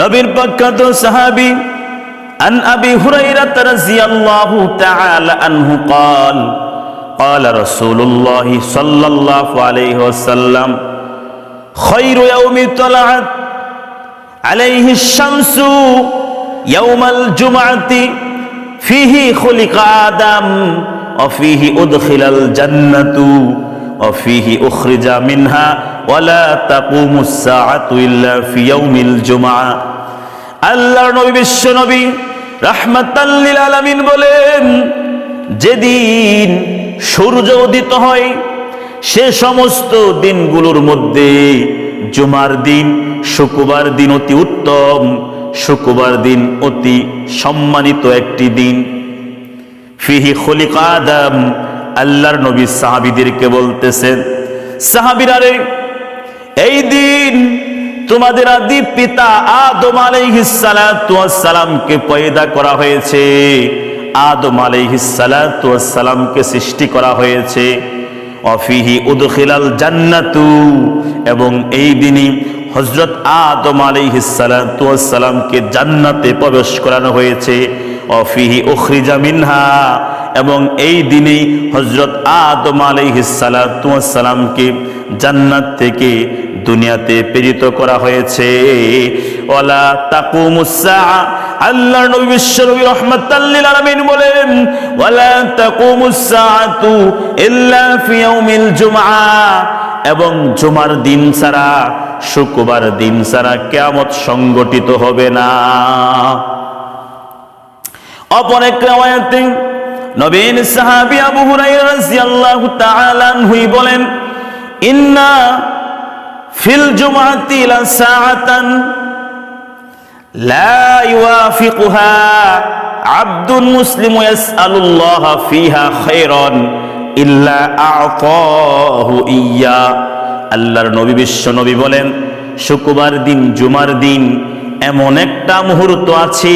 নবীর প্রখ্যাত সাহাবী عن أبي هريرة رضي الله تعالى عنه قال قال رسول الله صلى الله عليه وسلم خير يوم طلعت عليه الشمس يوم الجمعة فيه خلق آدم وفيه أدخل الجنة وفيه أخرج منها ولا تقوم الساعة إلا في يوم الجمعة আল্লাহর নবী বিশ্ব নবী রাহমাতাল্লিল আলামিন বলেন যেদিন সূর্য উদিত হয় সে সমস্ত দিনগুলোর মধ্যে জুমার দিন শুক্রবার দিন অতি উত্তম শুক্রবার দিন অতি সম্মানিত একটি দিন ফিহি খলিক আদম আল্লাহর নবী সাহাবিদেরকে বলতেছেন, সাহাবিরা রে, এই দিন তোমাদের আদি পিতা আদম আলাইহিসালামকে পয়দা করা হয়েছে। আদম আলাইহিসালামকে সৃষ্টি করা হয়েছে। অফিহি উদখিলাল জান্নাতু এবং এই দিনই হজরত আদম আলাইহিসালামকে জান্নাতে প্রবেশ করানো হয়েছে। অফিহি উখরিজা মিনহা এবং এই দিনেই হজরত আদম আলাইহিসালামকে জান্নাত থেকে দুনিয়াতে প্রেরিত করা হয়েছে। ওয়ালা তাকুমুসসা আল্লাহর নবী বিশ্বনবী রাহমাতাল লিল আলামিন বলেন, ওয়ালা তাকুমুসসাআতু ইল্লা ফি ইয়াউমিল জুমআ এবং জুমার দিন ছাড়া, শুক্রবার দিন ছাড়া কিয়ামত সংগঠিত হবে না। অপর এক রিওয়ায়াতে নবীন সাহাবী আবু হুরায়রা রাদিয়াল্লাহু তাআলা আনহুই বলেন, ইন্না ফিল জুমাতি লা সাআতান লা ইওয়াফিকুহা আব্দুল মুসলিম ইয়াসআলুল্লাহ ফিহা খায়রান ইল্লা আ'তাহু ইয়্যা আল্লাহর নবী বিশ্ব নবী বলেন, শুক্রবার দিন, জুমার দিন এমন একটা মুহূর্ত আছে,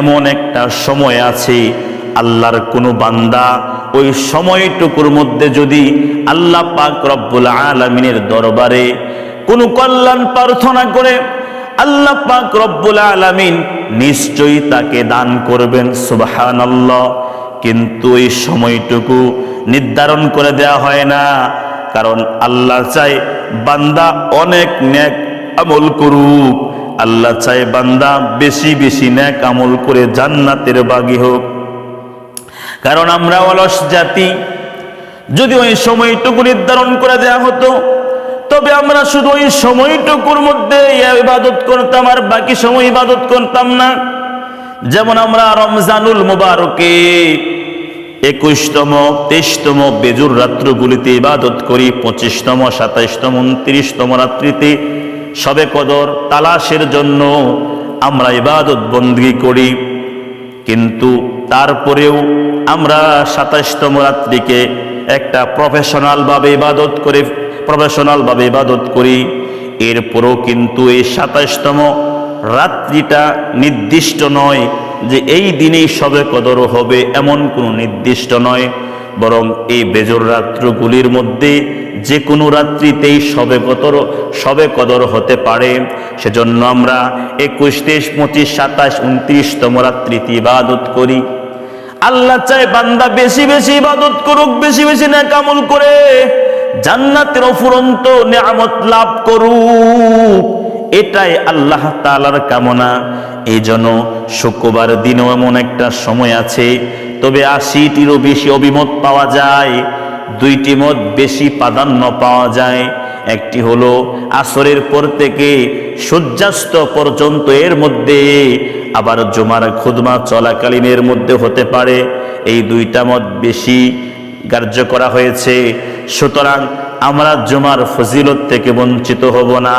এমন একটা সময় আছে আল্লাহর কোনো বান্দা ওই সময়টুকুর মধ্যে যদি আল্লাহ পাক রব্বুল আলমিনের দরবারে কোনো কল্যাণ প্রার্থনা করে, আল্লাহ পাক রব্বুল আলমিন নিশ্চয়ই তাকে দান করবেন সুবাহান কিন্তু এই সময়টুকু নির্ধারণ করে দেয়া হয় না, কারণ আল্লাহ চাই বান্দা অনেক ন্যাক আমল করুক। আল্লাহ চাই বান্দা বেশি বেশি ন্যাক আমল করে জান্নাতের বাগি হোক। কারণ আমরা অলস জাতি। যদি ওই সময়টুকু নির্ধারণ করে দেয়া হতো, তবে আমরা শুধু ওই সময়টুকুর মধ্যে ইবাদত করতাম আর বাকি সময় ইবাদত করতাম না। যেমন আমরা রমজানুল মুবারকে একুশতম, তেইশতম বেজুর রাত্রগুলিতে ইবাদত করি, পঁচিশতম, সাতাইশতম, উনত্রিশতম রাত্রিতে সবে কদর তালাশের জন্য আমরা ইবাদত বন্দী করি। কিন্তু তারপরেও আমরা সাতাইশতম রাত্রিকে একটা প্রফেশনাল ভাবে ইবাদত করে প্রফেশনাল ভাবে ইবাদত করি। এরপরও কিন্তু এই সাতাইশতম রাত্রিটা নির্দিষ্ট নয় যে এই দিনেই সবে কদর হবে, এমন কোনো নির্দিষ্ট নয়। বরং এই বেজর রাত্রগুলির মধ্যে যে কোনো রাত্রিতেই সবে কদর সবে কদর হতে পারে। সেজন্য আমরা একুশ, তেইশ, পঁচিশ, সাতাশ, উনত্রিশতম রাত্রিতে ইবাদত করি। আল্লাহ চায় বান্দা বেশি বেশি ইবাদত করুক, বেশি বেশি নেকামল করে। জান্নাতের অফুরন্ত নিয়ামত লাভ করুক। এটাই আল্লাহ তালার কামনা। এই জন্য শুক্রবার দিনও এমন একটা সময় আছে, তবে আশিটিরও বেশি অভিমত পাওয়া যায়, দুইটি মত বেশি প্রাধান্য পাওয়া যায়। একটি হলো, আসরের পর থেকে সূর্যাস্ত পর্যন্ত এর মধ্যে আবার জুমার খুদমা চলাকালীনের মধ্যে হতে পারে। এই দুইটা মত বেশি কার্য করা হয়েছে। সুতরাং আমরা জুমার ফজিলত থেকে বঞ্চিত হব না।